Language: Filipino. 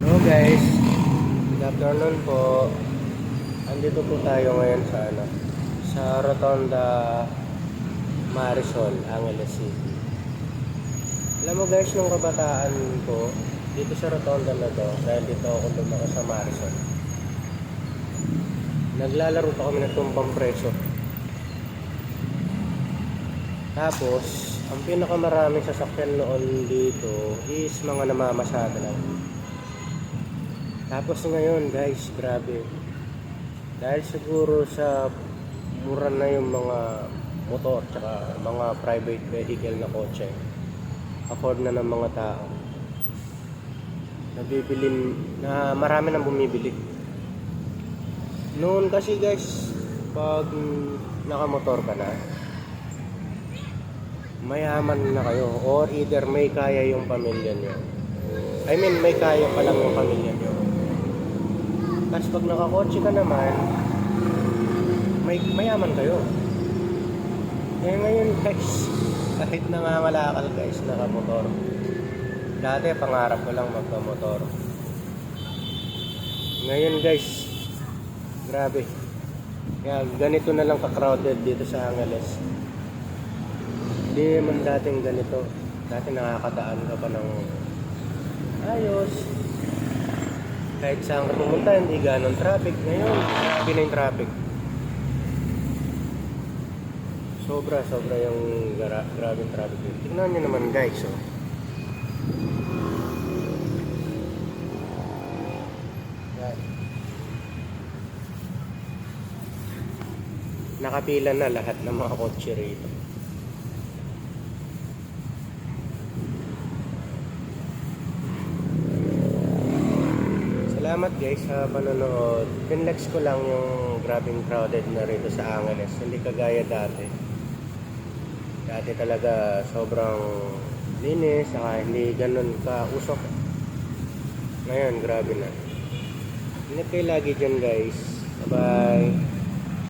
Hello guys, good afternoon po. Andito po tayo ngayon sa ano, sa Rotonda Marisol, Angeles City. Alam mo guys, nung kabataan ko, dito sa Rotonda na to, dahil dito ako lumaki sa Marisol. Naglalaro pa kami ng tumbang preso. Tapos, ang pinakamaraming sasakyan noon dito is mga namamasada lang. Tapos ngayon guys, grabe. Dahil siguro sa mura na yung mga motor tsaka mga private vehicle na kotse. Afford na ng mga tao. Nabibili na marami nang bumibili. Noon kasi guys, pag nakamotor ka na, mayaman na kayo or either may kaya yung pamilya nyo. I mean, may kaya pa lang yung pamilya nyo. Tapos pag nakakotse ka naman, may mayaman kayo. Eh ngayon guys, kahit nangangalakal guys, nakamotor. Dati pangarap ko lang magkamotor. Ngayon guys, grabe. Kaya ganito na lang ka-crowded dito sa Angeles. Hindi man dating ganito. Dati nakakataan ka pa ng ayos. Kahit saan ka pumunta, hindi ganon traffic. Ngayon, grabe na yung traffic. Sobra, sobra yung gra grabe yung traffic. Tingnan nyo naman guys, oh. Nakapila na lahat ng mga kotse rito. Salamat guys sa panonood. Pinlex ko lang yung grabing crowded na rito sa Angeles. Hindi kagaya dati. Dati talaga sobrang linis, saka hindi ganun ka-usok. Ngayon, grabe na. Ingat kayo lagi dyan guys. Bye-bye.